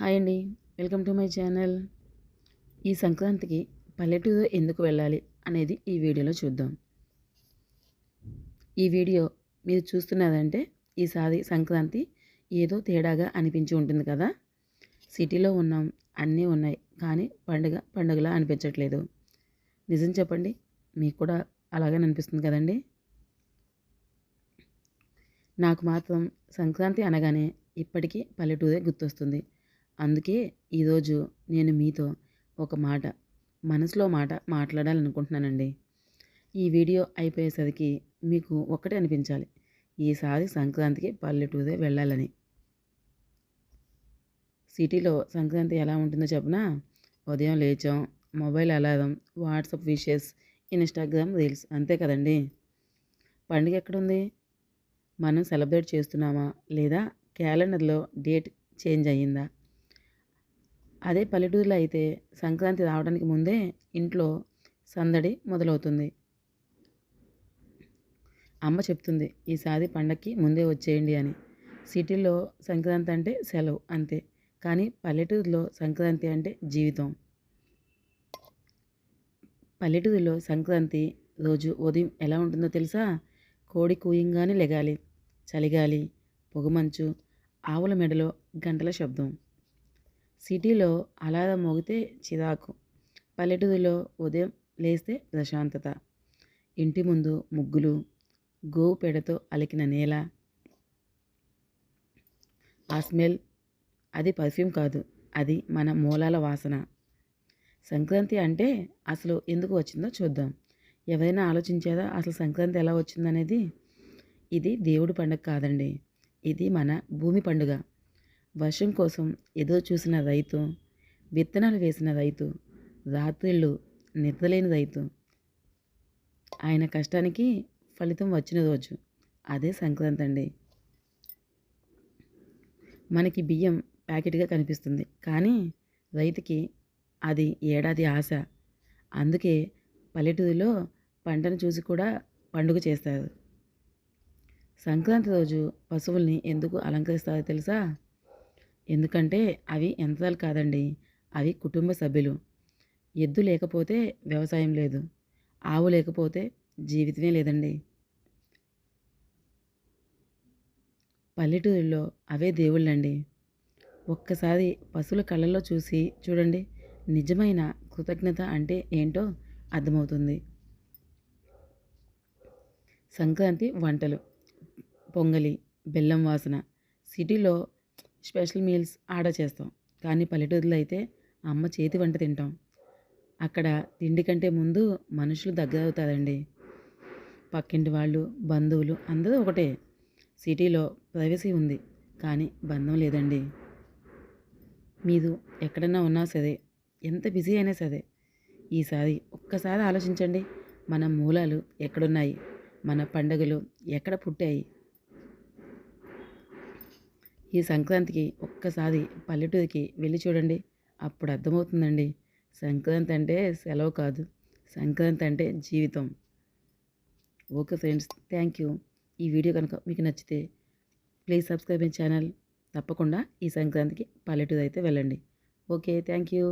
Hi అండి. Welcome to my channel. ఈ సంక్రాంతికి పల్లెటూరు ఎందుకు వెళ్ళాలి అనేది ఈ వీడియోలో చూద్దాం. ఈ వీడియో మీరు చూస్తున్నారంటే ఈసారి సంక్రాంతి ఏదో తేడాగా అనిపించి ఉంటుంది కదా. సిటీలో ఉన్నాం అన్నీ ఉన్నాయి కానీ పండుగ పండుగలా అనిపించట్లేదు. నిజం చెప్పండి మీకు కూడా అలాగే అనిపిస్తుంది కదండి? నాకు మాత్రం సంక్రాంతి అనగానే ఇప్పటికీ పల్లెటూరే గుర్తొస్తుంది. అందుకే ఈరోజు నేను మీతో ఒక మాట మనసులో మాట మాట్లాడాలనుకుంటున్నానండి. ఈ వీడియో అయిపోయేసరికి మీకు ఒక్కటే అనిపించాలి ఈసారి సంక్రాంతికి పల్లెటూరే వెళ్ళాలని. సిటీలో సంక్రాంతి ఎలా ఉంటుందో చెప్పనా? ఉదయం లేచాం mobile alarm WhatsApp wishes Instagram reels అంతే కదండి. పండుగ ఎక్కడుంది? మనం సెలబ్రేట్ చేస్తున్నామా లేదా క్యాలెండర్లో డేట్ చేంజ్ అయ్యిందా? అదే పల్లెటూరులో అయితే సంక్రాంతి రావడానికి ముందే ఇంట్లో సందడి మొదలవుతుంది. అమ్మ చెప్తుంది ఈసారి పండక్కి ముందే వచ్చేయండి అని. సిటీలో సంక్రాంతి అంటే సెలవు అంతే. కానీ పల్లెటూరులో సంక్రాంతి అంటే జీవితం. పల్లెటూరులో సంక్రాంతి రోజు ఉదయం ఎలా ఉంటుందో తెలుసా? కోడి కూయంగానే లెగాలి చలిగాలి పొగమంచు ఆవుల మెడలో గంటల శబ్దం. సిటీలో అలారం మోగితే చిరాకు. పల్లెటూరులో ఉదయం లేస్తే ప్రశాంతత. ఇంటి ముందు ముగ్గులు గోవు పెడతో అలికిన నేల. ఆ స్మెల్ అది పర్ఫ్యూమ్ కాదు అది మన మూలాల వాసన. సంక్రాంతి అంటే అసలు ఎందుకు వచ్చిందో చూద్దాం. ఎవరైనా ఆలోచించారా అసలు సంక్రాంతి ఎలా వచ్చిందనేది? ఇది దేవుడి పండుగ కాదండి. ఇది మన భూమి పండుగ. వర్షం కోసం ఎదురు చూసిన రైతు విత్తనాలు వేసిన రైతు రాత్రిళ్ళు నిద్రలేని రైతు. ఆయన కష్టానికి ఫలితం వచ్చిన రోజు. అదే సంక్రాంతి అండి. మనకి బియ్యం ప్యాకెట్గా కనిపిస్తుంది. కానీ రైతుకి అది ఏడాది ఆశ. అందుకే పల్లెటూరులో పంటను చూసి కూడా పండుగ చేస్తారు. సంక్రాంతి రోజు పశువుల్ని ఎందుకు అలంకరిస్తారో తెలుసా? ఎందుకంటే అవి యంత్రాలు కాదండి. అవి కుటుంబ సభ్యులు. ఎద్దు లేకపోతే వ్యవసాయం లేదు. ఆవు లేకపోతే జీవితమే లేదండి. పల్లెటూరులో అవే దేవుళ్ళండి. ఒక్కసారి పశువుల కళ్ళల్లో చూసి చూడండి. నిజమైన కృతజ్ఞత అంటే ఏంటో అర్థమవుతుంది. సంక్రాంతి వంటలు. పొంగలి బెల్లం వాసన. సిటీలో స్పెషల్ మీల్స్ ఆర్డర్ చేస్తాం. కానీ పల్లెటూరులో అయితే అమ్మ చేతి వంట తింటాం. అక్కడ తిండి కంటే ముందు మనుషులు దగ్గర అవుతారండి. పక్కింటి వాళ్ళు బంధువులు అందరూ ఒకటే. సిటీలో ప్రైవసీ ఉంది కానీ బంధం లేదండి. మీరు ఎక్కడన్నా ఉన్నా సరే ఎంత బిజీ అయినా సరే ఈసారి ఒక్కసారి ఆలోచించండి. మన మూలాలు ఎక్కడున్నాయి? మన పండుగలు ఎక్కడ పుట్టాయి? ఈ సంక్రాంతికి ఒక్కసారి పల్లెటూరికి వెళ్ళి చూడండి. అప్పుడు అర్థమవుతుందండి. సంక్రాంతి అంటే సెలవు కాదు. సంక్రాంతి అంటే జీవితం. Okay friends thank you. ఈ వీడియో కనుక మీకు నచ్చితే ప్లీజ్ సబ్స్క్రైబ్ మై ఛానల్. తప్పకుండా ఈ సంక్రాంతికి పల్లెటూరు అయితే వెళ్ళండి. Okay thank you.